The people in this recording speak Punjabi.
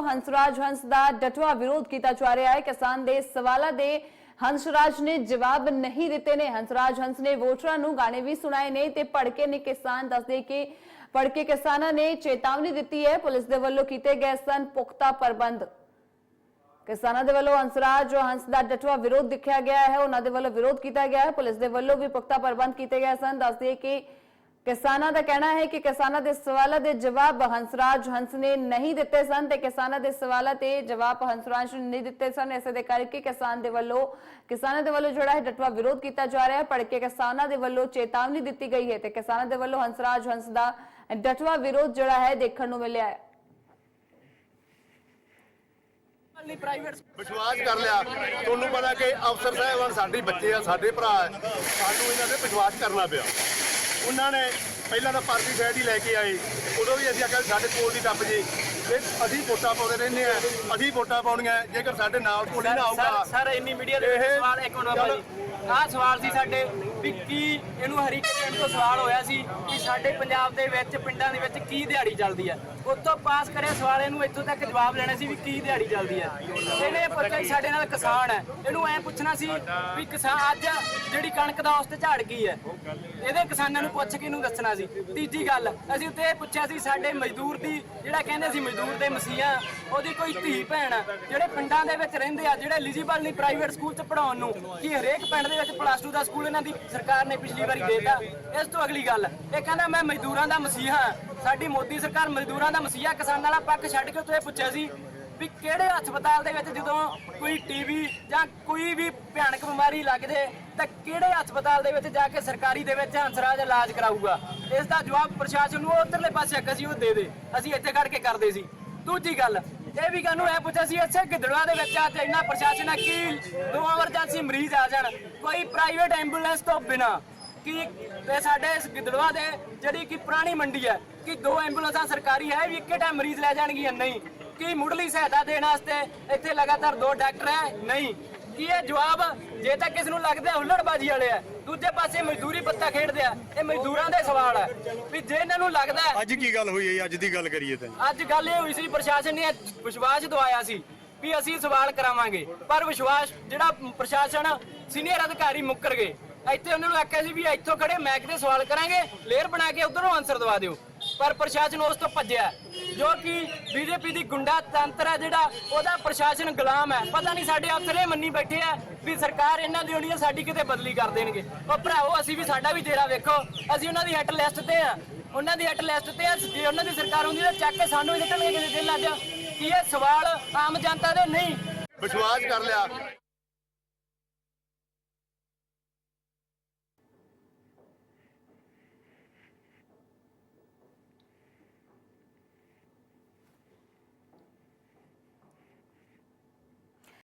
ਵੱਲੋਂ ਹੰਸਰਾਜ ਹੰਸ ਦਾ ਡਟਵਾ ਵਿਰੋਧ ਕੀਤਾ ਜਾ ਰਿਹਾ ਹੈ ਕਿਸਾਨ ਦੇ ਸਵਾਲਾਂ ਦੇ ਹੰਸਰਾਜ ਨੇ ਜਵਾਬ ਨਹੀਂ ਦਿੱਤੇ ਨੇ ਹੰਸਰਾਜ ਹੰਸ ਨੇ ਵੋਟਰਾਂ ਨੂੰ ਗਾਣੇ ਵੀ ਸੁਣਾਏ ਨੇ ਤੇ ਭੜਕੇ ਨੇ ਕਿਸਾਨ ਦੱਸਦੇ ਕਿ ਭੜਕੇ ਕਿਸਾਨਾਂ ਨੇ ਚੇਤਾਵਨੀ ਦਿੱਤੀ ਹੈ ਪੁਲਿਸ ਦੇ ਵੱਲੋਂ ਕੀਤੇ ਗਏ ਸਨ ਪੁਖਤਾ ਪ੍ਰਬੰਧ ਕਿਸਾਨਾਂ ਦੇ ਵੱਲੋਂ ਹੰਸਰਾਜ ਹੰਸ ਦਾ ਡਟਵਾ ਵਿਰੋਧ ਦਿਖਿਆ ਗਿਆ ਹੈ ਉਹਨਾਂ ਦੇ ਵੱਲੋਂ ਵਿਰੋਧ ਕੀਤਾ ਗਿਆ ਹੈ ਪੁਲਿਸ ਦੇ ਵੱਲੋਂ ਵੀ ਪੁਖਤਾ ਪ੍ਰਬੰਧ ਕੀਤੇ ਗਏ ਸਨ ਦੱਸਦੇ ਕਿ ਕਿਸਾਨਾਂ ਦਾ ਕਹਿਣਾ ਹੈ ਕਿ ਕਿਸਾਨਾਂ ਦੇ ਸਵਾਲਾਂ ਦੇ ਜਵਾਬ ਹੰਸਰਾਜ ਹੰਸ ਨੇ ਨਹੀਂ ਦਿੱਤੇ ਸਨ ਤੇ ਕਿਸਾਨਾਂ ਦੇ ਸਵਾਲਾਂ ਤੇ ਜਵਾਬ ਹੰਸਰਾਜ ਨੇ ਨਹੀਂ ਦਿੱਤੇ ਸਨ। ਇਸੇ ਦੇ ਕਰਕੇ ਕਿਸਾਨ ਦੇ ਵੱਲੋਂ, ਕਿਸਾਨਾਂ ਦੇ ਵੱਲੋਂ ਜਿਹੜਾ ਹੈ ਡਟਵਾ ਵਿਰੋਧ ਕੀਤਾ ਜਾ ਰਿਹਾ ਹੈ ਭੜਕੇ ਕਿਸਾਨਾਂ ਦੇ ਵੱਲੋਂ ਚੇਤਾਵਨੀ ਦਿੱਤੀ ਗਈ ਹੈ ਤੇ ਕਿਸਾਨਾਂ ਦੇ ਵੱਲੋਂ ਹੰਸਰਾਜ ਹੰਸ ਦਾ ਡਟਵਾ ਵਿਰੋਧ ਜਿਹੜਾ ਹੈ ਦੇਖਣ ਨੂੰ ਮਿਲਿਆ ਹੈ। ਨਹੀਂ ਪ੍ਰਾਈਵੇਟ ਵਿਸ਼ਵਾਸ ਕਰ ਲਿਆ। ਤੁਹਾਨੂੰ ਪਤਾ ਕਿ ਅਫਸਰ ਸਾਹਿਬਾਨ ਸਾਡੇ ਬੱਚੇ ਆ, ਸਾਡੇ ਭਰਾ ਸਾਨੂੰ ਇਹਨਾਂ ਤੇ ਵਿਸ਼ਵਾਸ ਕਰਨਾ ਪਿਆ। ਉਹਨਾਂ ਨੇ ਪਹਿਲਾਂ ਤਾਂ ਪਾਰਟੀ ਸਾਈਡ ਹੀ ਲੈ ਕੇ ਆਏ। ਉਦੋਂ ਵੀ ਅਸੀਂ ਆਖਿਆ ਸਾਡੇ ਕੋਲ ਦੀ ਟੱਪ ਜੀ। ਤੇ ਅਸੀਂ ਵੋਟਾਂ ਪਾਉਂਦੇ ਰਹਿੰਦੇ ਆ ਅਸੀਂ ਵੋਟਾਂ ਪਾਉਣੀਆਂ ਜੇਕਰ ਸਾਡੇ ਨਾਲ ਕੋਈ ਨਾ ਆਊਗਾ। ਸਰ ਇੰਨੀ ਮੀਡੀਆ ਦੇ ਵਿੱਚ ਸਵਾਲ ਇੱਕ ਮਿੰਟ ਬਾਬਾ ਜੀ ਆਹ ਸਵਾਲ ਸੀ ਸਾਡੇ। ਵੀ ਕੀ ਇਹਨੂੰ ਹਰੀਕੇ ਪਿੰਡ ਤੋਂ ਸਵਾਲ ਹੋਇਆ ਸੀ ਕਿ ਸਾਡੇ ਪੰਜਾਬ ਦੇ ਵਿੱਚ, ਪਿੰਡਾਂ ਦੇ ਵਿੱਚ ਕੀ ਦਿਹਾੜੀ ਚੱਲਦੀ ਹੈ। ਉੱਥੋਂ ਪਾਸ ਕਰਿਆ ਸਵਾਲ ਇਹਨੂੰ ਇੱਥੋਂ ਤੱਕ ਜਵਾਬ ਲੈਣਾ ਸੀ ਵੀ ਕੀ ਦਿਹਾੜੀ ਚੱਲਦੀ ਹੈ। ਇਹਨੇ ਪੁੱਛਿਆ ਸਾਡੇ ਨਾਲ ਕਿਸਾਨ ਹੈ। ਇਹਨੂੰ ਐ ਪੁੱਛਣਾ ਸੀ ਵੀ ਕਿਸਾਨ ਅੱਜ ਜਿਹੜੀ ਕਣਕ ਦਾ ਉਸ ਤੇ ਝਾੜ ਕੀ ਹੈ, ਇਹਦੇ ਕਿਸਾਨਾਂ ਨੂੰ ਪੁੱਛ ਕੇ ਇਹਨੂੰ ਦੱਸਣਾ ਸੀ। ਤੀਜੀ ਗੱਲ, ਅਸੀਂ ਉੱਤੇ ਇਹ ਪੁੱਛਿਆ ਸੀ ਸਾਡੇ ਮਜ਼ਦੂਰ ਦੀ, ਜਿਹੜਾ ਕਹਿੰਦੇ ਸੀ ਮਜ਼ਦੂਰ ਦੇ ਮਸੀਹਾ, ਉਹਦੀ ਕੋਈ ਧੀ ਭੈਣ ਜਿਹੜੇ ਪਿੰਡਾਂ ਦੇ ਵਿੱਚ ਰਹਿੰਦੇ ਆ, ਜਿਹੜੇ ਐਲੀਜੀਬਲ ਨਹੀਂ ਪ੍ਰਾਈਵੇਟ ਸਕੂਲ ਚ ਪੜਾਉਣ ਨੂੰ, ਕਿ ਹਰੇਕ ਪਿੰਡ ਦੇ ਵਿੱਚ ਪਲੱਸ 2 ਦਾ ਸਕੂਲ ਇਹਨਾਂ ਦੀ ਸਰਕਾਰ ਨੇ ਪਿਛਲੀ ਵਾਰੀ ਦੇਤਾ। ਇਸ ਤੋਂ ਅਗਲੀ ਗੱਲ, ਇਹ ਕਹਿੰਦਾ ਮੈਂ ਮਜ਼ਦੂਰਾਂ ਦਾ ਮਸੀਹਾ ਸਾਡੀ ਮੋਦੀ ਸਰਕਾਰ ਮਜ਼ਦੂਰਾਂ ਦਾ ਮਸੀਹਾ ਕਿਸਾਨਾਂ ਵਾਲਾ ਪੱਖ ਛੱਡ ਕੇ ਉੱਤੇ ਇਹ ਪੁੱਛਿਆ ਸੀ ਵੀ ਕਿਹੜੇ ਹਸਪਤਾਲ ਦੇ ਵਿੱਚ ਜਦੋਂ ਕੋਈ ਟੀਵੀ ਜਾਂ ਕੋਈ ਵੀ ਭਿਆਨਕ ਬਿਮਾਰੀ ਲੱਗਦੇ, ਤਾਂ ਕਿਹੜੇ ਹਸਪਤਾਲ ਦੇ ਵਿੱਚ ਜਾ ਕੇ ਸਰਕਾਰੀ ਦੇ ਵਿੱਚ ਹੰਸਰਾਜ ਇਲਾਜ ਕਰਾਊਗਾ? ਇਸ ਦਾ ਜਵਾਬ ਪ੍ਰਸ਼ਾਸਨ ਨੂੰ ਉਧਰਲੇ ਪਾਸੇ ਅੱਗੇ ਸੀ, ਉਹ ਦੇ ਦੇ। ਅਸੀਂ ਇੱਥੇ ਖੜ ਕੇ ਕਰਦੇ ਸੀ। ਦੂਜੀ ਗੱਲ ਇਹ ਵੀ ਕਾਨੂੰ ਇਹ ਪੁੱਛਿਆ ਸੀ ਅੱਛਾ ਗਿੱਦੜਵਾ ਦੇ ਵਿੱਚ ਅੱਜ ਇੰਨਾ ਪ੍ਰਸ਼ਾਸਨ ਹੈ ਕਿ ਦੋ ਐਮਰਜੈਂਸੀ ਮਰੀਜ਼ ਆ ਜਾਣ। ਕੋਈ ਪ੍ਰਾਈਵੇਟ ਐਂਬੂਲੈਂਸ ਤੋਂ ਬਿਨਾ, ਕਿ ਤੇ ਸਾਡੇ ਇਸ ਗਿੱਦੜਵਾ ਦੇ ਜਿਹੜੀ ਕਿ ਪੁਰਾਣੀ ਮੰਡੀ ਹੈ, ਕਿ ਦੋ ਐਂਬੂਲੈਂਸਾਂ ਸਰਕਾਰੀ ਹੈ, ਵੀ ਇੱਕੇ ਟਾਈਮ ਮਰੀਜ਼ ਲੈ ਜਾਣਗੀਆਂ? ਨਹੀਂ। ਕਿ ਮੁੱਢਲੀ ਸਹਾਇਤਾ ਦੇਣ ਵਾਸਤੇ ਇੱਥੇ ਲਗਾਤਾਰ ਦੋ ਡਾਕਟਰ ਹੈ? ਨਹੀਂ। ਕੀ ਇਹ ਜਵਾਬ ਜੇ ਤਾਂ ਕਿਸ ਨੂੰ ਲੱਗਦਾ ਹੁੱਲੜਬਾਜੀ ਵਾਲੇ ਆ? ਦੂਜੇ ਪਾਸੇ ਮਜ਼ਦੂਰੀ ਪੱਤਾ ਖੇਡਦੇ ਆ ਇਹ ਮਜ਼ਦੂਰਾਂ ਦੇ ਸਵਾਲ ਹੈ ਵੀ ਜੇ ਇਹਨਾਂ ਨੂੰ ਲੱਗਦਾ ਹੈ ਅੱਜ ਕੀ ਗੱਲ ਹੋਈ ਹੈ ਜੀ? ਅੱਜ ਦੀ ਗੱਲ ਕਰੀਏ ਤਾਂ। ਅੱਜ ਗੱਲ ਇਹ ਹੋਈ ਸੀ ਪ੍ਰਸ਼ਾਸਨ ਨੇ ਵਿਸ਼ਵਾਸ ਦਵਾਇਆ ਸੀ ਵੀ ਅਸੀਂ ਸਵਾਲ ਕਰਾਵਾਂਗੇ। ਪਰ ਵਿਸ਼ਵਾਸ ਜਿਹੜਾ ਪ੍ਰਸ਼ਾਸਨ ਸੀਨੀਅਰ ਅਧਿਕਾਰੀ ਮੁੱਕਰ ਗਏ। ਇੱਥੇ ਉਹਨਾਂ ਨੂੰ ਆਖਿਆ ਸੀ ਵੀ ਇੱਥੋਂ ਖੜੇ ਮੈਕ ਦੇ ਸਵਾਲ ਕਰਾਂਗੇ ਲੇਅਰ ਬਣਾ ਕੇ ਉਧਰੋਂ ਆਨਸਰ ਦਵਾ ਦਿਓ। ਪਰ ਪ੍ਰਸ਼ਾਸਨ ਉਸ ਤੋਂ ਭੱਜਿਆ। ਜੋ ਕਿ ਬੀਜੇਪੀ ਦੀ ਗੁੰਡਾ ਤੰਤਰ ਹੈ ਜਿਹੜਾ ਉਹਦਾ ਪ੍ਰਸ਼ਾਸਨ ਗੁਲਾਮ ਹੈ। ਪਤਾ ਨਹੀਂ ਸਾਡੇ ਅਫਸਰ ਮੰਨੀ ਬੈਠੇ ਆ ਵੀ ਸਰਕਾਰ ਇਹਨਾਂ ਦੀ ਹੋਣੀ ਹੈ ਸਾਡੀ ਕਿਤੇ ਬਦਲੀ ਕਰ ਦੇਣਗੇ। ਉਹ ਭਰਾਵੋ, ਅਸੀਂ ਵੀ ਸਾਡਾ ਵੀ ਜਿਹੜਾ ਵੇਖੋ। ਅਸੀਂ ਉਹਨਾਂ ਦੀ ਹਿੱਟ ਲਿਸਟ ਤੇ ਆ। ਉਹਨਾਂ ਦੀ ਹਿੱਟ ਲਿਸਟ ਤੇ ਆ। ਜੇ ਉਹਨਾਂ ਦੀ ਸਰਕਾਰ ਹੁੰਦੀ ਤਾਂ ਚੱਕ ਕੇ ਸਾਨੂੰ ਹੀ ਸਿੱਟਣਗੇ ਕਿਸੇ ਦਿਨ ਅੱਜ। ਕੀ ਇਹ ਸਵਾਲ ਆਮ ਜਨਤਾ ਦੇ? ਨਹੀਂ। ਵਿਸ਼ਵਾਸ ਕਰ ਲਿਆ।